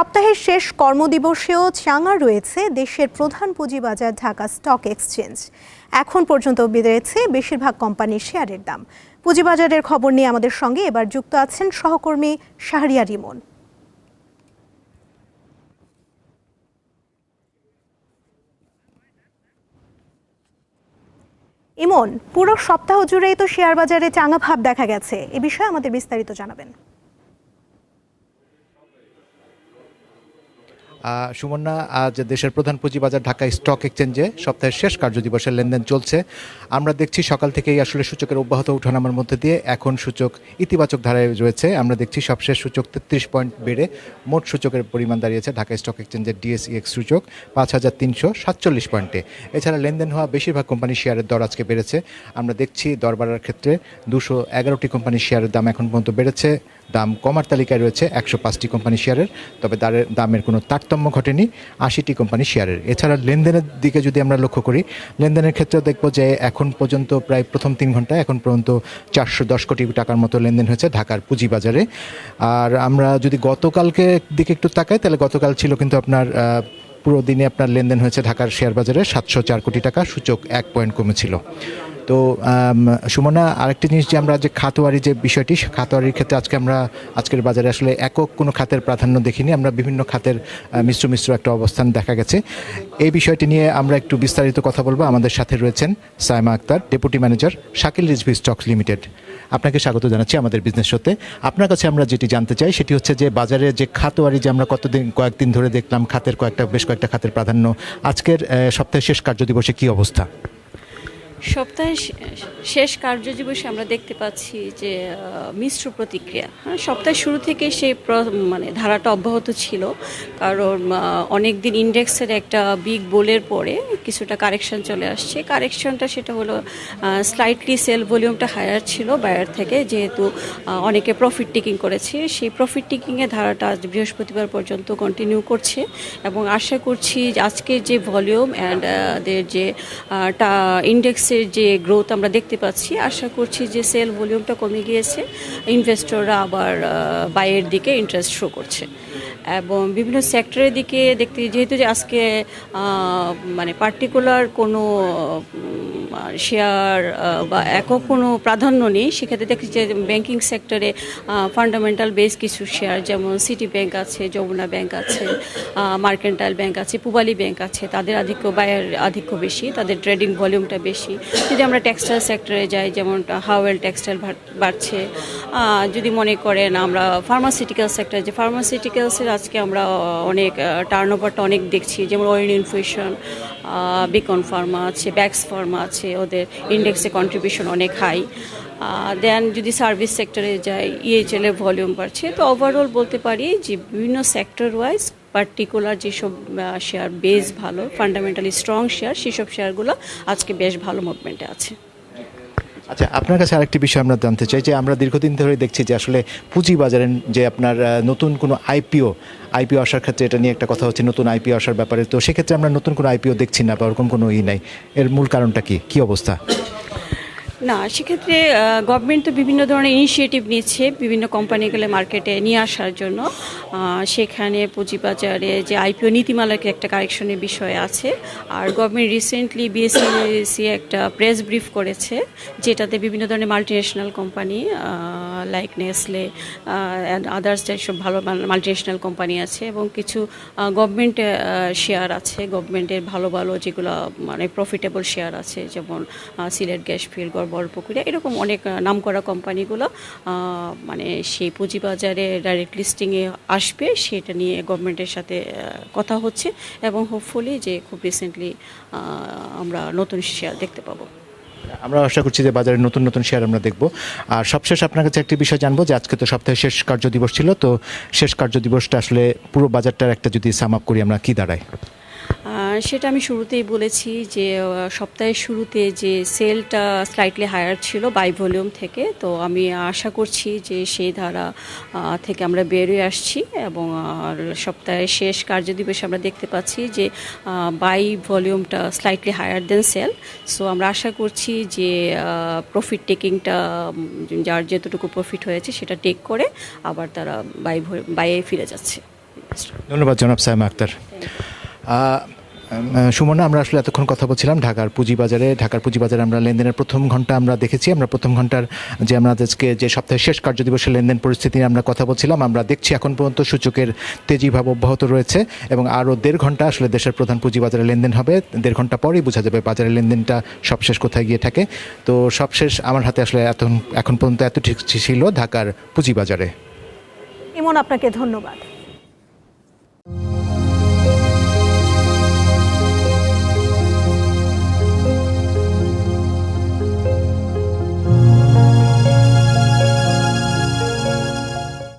সপ্তাহের শেষ কর্মদিবসেও চাঙা রয়েছে দেশের প্রধান পুঁজিবাজার ঢাকা স্টক এক্সচেঞ্জ। এখন পর্যন্ত বেড়েছে বেশিরভাগ কোম্পানির শেয়ারের দাম। পুঁজিবাজারের খবর নিয়ে আমাদের সঙ্গে এবার যুক্ত আছেন সহকর্মী শাহরিয়ার ইমন ইমন, পুরো সপ্তাহ জুড়েই তো শেয়ার বাজারে চাঙা ভাব দেখা গেছে। এ বিষয়ে আমাদের বিস্তারিত জানাবেন। আহ, সুমন্যা আজ দেশের প্রধান পুঁজিবাজার ঢাকা স্টক এক্সচেঞ্জে সপ্তাহের শেষ কার্যদিবসের লেনদেন চলছে। আমরা দেখছি সকাল থেকেই আসলে সূচকের অব্যাহত ওঠানামার মধ্যে দিয়ে এখন সূচক ইতিবাচক ধারায় রয়েছে। আমরা দেখছি সবশেষ সূচক তেত্রিশ পয়েন্ট বেড়ে মোট সূচকের পরিমাণ দাঁড়িয়েছে ঢাকা স্টক এক্সচেঞ্জের ডিএসইএক্স সূচক পাঁচ হাজার তিনশো সাতচল্লিশ পয়েন্টে। এছাড়া লেনদেন হওয়া বেশিরভাগ কোম্পানির শেয়ারের দর আজকে বেড়েছে। আমরা দেখছি দর বাড়ার ক্ষেত্রে দুশো এগারোটি কোম্পানির শেয়ারের দাম এখন পর্যন্ত বেড়েছে। দাম কমার তালিকায় রয়েছে একশো পাঁচটি কোম্পানি শেয়ারের তবে দামের কোনো তারতম্য ঘটেনি আশিটি কোম্পানি শেয়ারের। এছাড়া লেনদেনের দিকে যদি আমরা লক্ষ্য করি, লেনদেনের ক্ষেত্রে দেখব যে এখন পর্যন্ত প্রায় প্রথম তিন ঘন্টায় এখন পর্যন্ত চারশো দশ কোটি টাকার মতো লেনদেন হয়েছে ঢাকার পুঁজিবাজারে। আর আমরা যদি গতকালকে দিকে একটু তাকাই, তাহলে গতকাল ছিল কিন্তু আপনার পুরো দিনে আপনার লেনদেন হয়েছে ঢাকার শেয়ার বাজারে সাতশো চার কোটি টাকা, সূচক এক পয়েন্ট কমেছিল। তো সুমনা, আরেকটি জিনিস যে আমরা যে খাতোয়ারি যে বিষয়টি খাতোয়ারির ক্ষেত্রে আজকে আমরা, আজকের বাজারে আসলে একক কোনো খাতের প্রাধান্য দেখিনি। আমরা বিভিন্ন খাতের মিশ্র মিশ্র একটা অবস্থান দেখা গেছে। এই বিষয়টি নিয়ে আমরা একটু বিস্তারিত কথা বলব। আমাদের সাথে রয়েছেন Saima Akter, deputy manager, Shakil Rizvi stocks limited. আপনাকে স্বাগত জানাচ্ছি আমাদের বিজনেস শোতে। আপনার কাছে আমরা যেটি জানতে চাই, সেটি হচ্ছে যে বাজারে যে খাতোয়ারি যে আমরা কতদিন, কয়েকদিন ধরে দেখলাম, খাতের কয়েকটা, বেশ কয়েকটা খাতের প্রাধান্য, আজকের সপ্তাহের শেষ কার্যদিবসে কি অবস্থা? সপ্তাহের শেষ কার্যদিবসে আমরা দেখতে পাচ্ছি যে মিশ্র প্রতিক্রিয়া। হ্যাঁ সপ্তাহের শুরু থেকে সেই মানে ধারাটা অব্যাহত ছিল। কারণ অনেক দিন ইন্ডেক্সের একটা বিগ বোলের পরে কিছুটা কারেকশন চলে আসছে। কারেকশনটা সেটা হলো স্লাইটলি সেল ভলিউমটা হায়ার ছিল বায়ার থেকে। যেহেতু অনেকে প্রফিট টিকিং করেছে, সেই প্রফিট টিকিংয়ের ধারাটা আজ বৃহস্পতিবার পর্যন্ত কন্টিনিউ করছে। এবং আশা করছি আজকের যে ভলিউম অ্যান্ড যে ইন্ডেক্সের যে গ্রোথ আমরা দেখতে পাচ্ছি, আশা করছি যে সেল ভলিউমটা কমে গিয়েছে। ইনভেস্টররা আবার বাইয়ের দিকে ইন্টারেস্ট শো করছে। এবং বিভিন্ন সেক্টরের দিকে দেখতে, যেহেতু যে আজকে মানে পার্টিকুলার কোনো শেয়ার বা একক কোনো প্রাধান্য নেই, সেক্ষেত্রে দেখছি যে ব্যাংকিং সেক্টরে ফান্ডামেন্টাল বেস কিছু শেয়ার যেমন সিটি ব্যাংক আছে যমুনা ব্যাংক আছে মার্কেন্টাইল ব্যাংক আছে পুবালি ব্যাংক আছে, তাদের আধিক্য বায়ের আধিক্য বেশি, তাদের ট্রেডিং ভলিউমটা বেশি। যদি আমরা টেক্সটাইল সেক্টরে যাই, যেমন হাওয়েল টেক্সটাইল বাড়ছে যদি মনে করেন আমরা ফার্মাসিউটিক্যাল সেক্টর যে ফার্মাসিউটিক্যালসের আজকে আমরা অনেক টার্ন অনেক দেখছি, যেমন ওয়েন ইনফিউশন বিকন ফার্মা আছে ব্যাক্স ফার্মা আছে ওদের ইন্ডেক্সে কন্ট্রিবিউশন অনেক হাই দেন যদি সার্ভিস সেক্টরে যায় ইএইচএল এর ভলিউম বাড়ছে, তো ওভারঅল বলতে পারি যে বিভিন্ন সেক্টর ওয়াইজ পার্টিকুলার যেসব শেয়ার বেশ ভালো ফান্ডামেন্টালি স্ট্রং শেয়ার সেসব শেয়ারগুলো আজকে বেশ ভালো মুভমেন্টে আছে। আচ্ছা আপনার কাছে আরেকটি বিষয় আমরা জানতে চাই যে আমরা দীর্ঘদিন ধরে দেখছি যে আসলে পুঁজি বাজারের যে আপনার নতুন কোনো আইপিও আইপিও আসার ক্ষেত্রে এটা নিয়ে একটা কথা হচ্ছে নতুন আইপিও আসার ব্যাপারে। তো সেক্ষেত্রে আমরা নতুন কোনো আইপিও দেখছি না বা ওরকম কোনো ই নাই। এর মূল কারণটা কি? কী অবস্থা? না, সেক্ষেত্রে গভর্নমেন্ট তো বিভিন্ন ধরনের ইনিশিয়েটিভ নিচ্ছে বিভিন্ন কোম্পানিগুলো মার্কেটে নিয়ে আসার জন্য। সেখানে পুঁজিবাজারে যে আইপিও নীতিমালাকে একটা কারেকশনের বিষয় আছে। আর গভর্নমেন্ট রিসেন্টলি বিএসসি একটা প্রেস ব্রিফ করেছে, যেটাতে বিভিন্ন ধরনের multinational company like Nestle and others যেসব ভালো মাল্টিনেশনাল কোম্পানি আছে এবং কিছু গভর্নমেন্ট শেয়ার আছে। গভর্নমেন্টের ভালো ভালো যেগুলো মানে প্রফিটেবল শেয়ার আছে যেমন সিলেট গ্যাস ফিল্ড বড়পুকুরিয়া এরকম অনেক আহ, নামকরা কোম্পানিগুলো মানে সেই পুঁজিবাজারে ডাইরেক্ট লিস্টিংয়ে আসবে সেটা নিয়ে গভর্নমেন্টের সাথে কথা হচ্ছে এবং হোপফুলি যে খুব রিসেন্টলি আমরা নতুন শেয়ার দেখতে পাবো। আমরা আশা করছি যে বাজারে নতুন নতুন শেয়ার আমরা দেখব। আর সবশেষ আপনার কাছে একটি বিষয় জানব যে আজকে তো সপ্তাহের শেষ কার্য দিবস ছিল তো শেষ কার্য দিবসটা আসলে পুরো বাজারটার একটা যদি সাম আপ করি আমরা কি দাঁড়াই আহ, সেটা আমি শুরুতেই বলেছি যে সপ্তাহের শুরুতে যে সেলটা স্লাইটলি হায়ার ছিল বাই ভলিউম থেকে তো আমি আশা করছি যে সেই ধারা থেকে আমরা বেরিয়ে আসছি এবং আর সপ্তাহের শেষ কার্যদিবসে আমরা দেখতে পাচ্ছি যে বাই ভলিউমটা slightly higher then sell so আমরা আশা করছি যে প্রফিট টেকিংটা যার যতটুকু প্রফিট হয়েছে সেটা টেক করে আবার তারা বাই বাইয়ে ফিরে যাচ্ছে। ধন্যবাদ জনাব সাইমা আক্তার। সুমনা, আমরা আসলে এতক্ষণ কথা বলছিলাম ঢাকার পুঁজিবাজারে। ঢাকার পুঁজিবাজারে আমরা লেনদেনের প্রথম ঘণ্টা আমরা দেখেছি। আমরা প্রথম ঘণ্টার যে আমরা আজকে যে সপ্তাহের শেষ কার্য দিবসের লেনদেন পরিস্থিতি নিয়ে আমরা কথা বলছিলাম, আমরা দেখছি এখন পর্যন্ত সূচকের তেজিভাব অব্যাহত রয়েছে এবং আরও দেড় ঘণ্টা আসলে দেশের প্রধান পুঁজিবাজারে লেনদেন হবে। দেড় ঘণ্টা পরেই বোঝা যাবে বাজারের লেনদেনটা সবশেষ কোথায় গিয়ে থাকে। তো সবশেষ আমার হাতে আসলে এত এখন পর্যন্ত এত ঠিক ছিল ঢাকার পুঁজিবাজারে। ইমন, আপনাকে ধন্যবাদ।